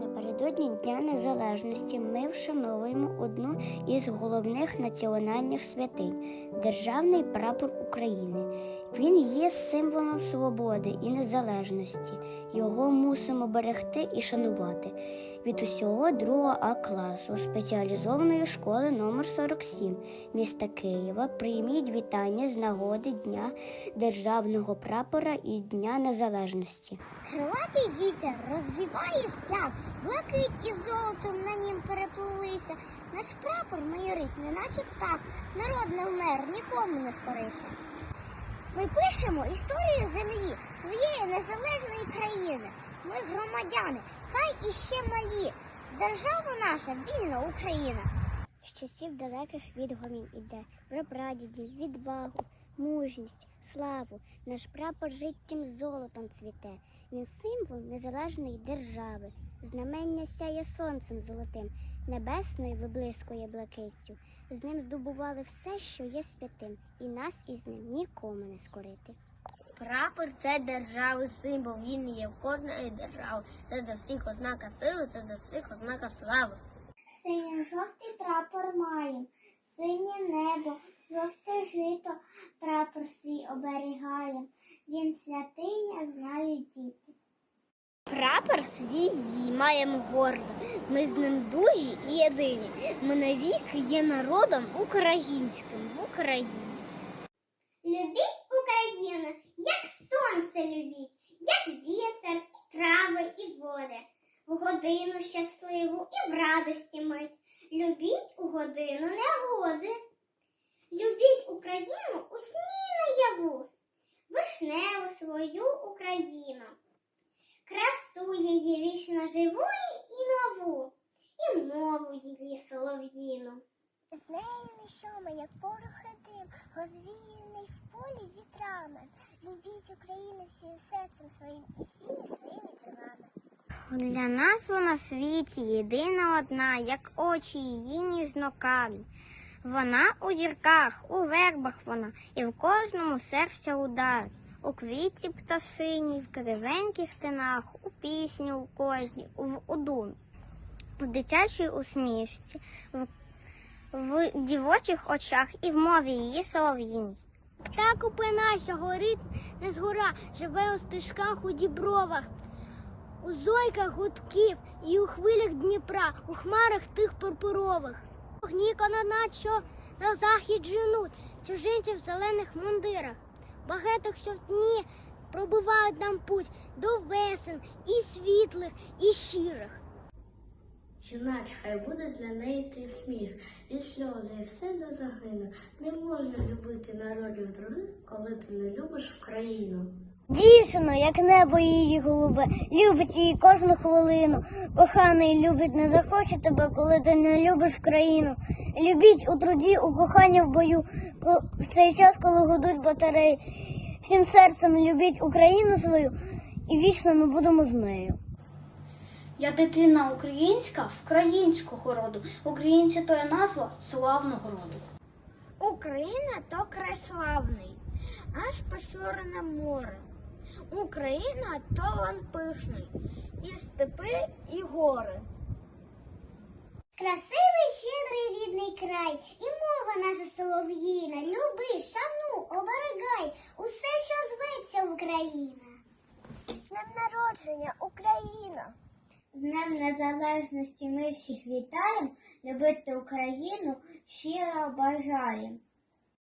Напередодні Дня Незалежності ми вшановуємо одну із головних національних святинь Державний прапор України. Він є символом свободи і незалежності. Його мусимо берегти і шанувати. Від усього 2 А класу спеціалізованої школи номер 47 міста Києва прийміть вітання з нагоди Дня Державного прапора і Дня Незалежності. Крилатий вітер розвіває стяг, блакить і золотом на нім переплилися. Наш прапор майорить, неначе птах, народ не вмер, нікому не скорився. Ми пишемо історію землі, своєї незалежної країни. Ми громадяни, хай іще малі. Держава наша вільна Україна. З часів далеких відгомін іде про прадідів, відвагу, мужність, славу. Наш прапор життям золотом цвіте. Він символ незалежної держави. Знамення сяє сонцем золотим, небесною виблискує блакитцю. З ним здобували все, що є святим, і нас із ним нікому не скорити. Прапор це держави символ. Він є в кожної держави. Це до всіх ознака сили, це до всіх ознака слави. Синьо-жовтий прапор маєм, синє небо, жовте жито, прапор свій оберігаєм. Він святиня знають діти. Прапор свій здіймаємо гордо. Ми з ним дужі і єдині. Ми навіки є народом українським в Україні. Любіть Україну, як сонце любіть, як вітер, і трави, і води. В годину щасливу і в радості мить. Любіть у годину негоди. Любіть Україну у сні наяву, вишневу свою Україну. Красу її вічно живу і нову, і мову її солов'їну. З нею нещоми, як порохи дим, розвіяний в полі вітрами. Любіть Україну всім серцем своїм і всіми своїми ділами. Для нас вона в світі єдина одна, як очі її ніжнокаві. Вона у зірках, у вербах вона, і в кожному серця удар. У квітці пташині, в кривеньких тинах, у пісні у кожній, у, у думі, в дитячій усмішці, в, в дівочих очах і в мові її солов'їній. Так упинайся, горить не згора, живе у стежках у дібровах, у зойках гудків і у хвилях Дніпра, у хмарах тих пурпурових. Огні канонат, що на захід женуть, чужинці в зелених мундирах, багатих, що в дні пробивають нам путь до весен і світлих, і щирих. Юнач, хай буде для неї ти сміх, і сльози, і все не загине. Не можна любити народів других, коли ти не любиш Україну. Дівчину, як небо її голубе, любить її кожну хвилину. Коханий любить, не захоче тебе, коли ти не любиш країну. Любіть у труді, у коханні в бою, в цей час, коли гудуть батареї. Всім серцем любіть Україну свою, і вічно ми будемо з нею. Я дитина українська українського роду. Українці то є назва славного роду. Україна то край славний, аж пошорене море. Україна толан пишний, і степи, і гори. Красивий, щедрий рідний край, і мова наша солов'їна. Люби, шану, оберегай усе, що зветься Україна. Днем народження, Україна! З Днем Незалежності ми всіх вітаємо, любити Україну щиро бажаємо.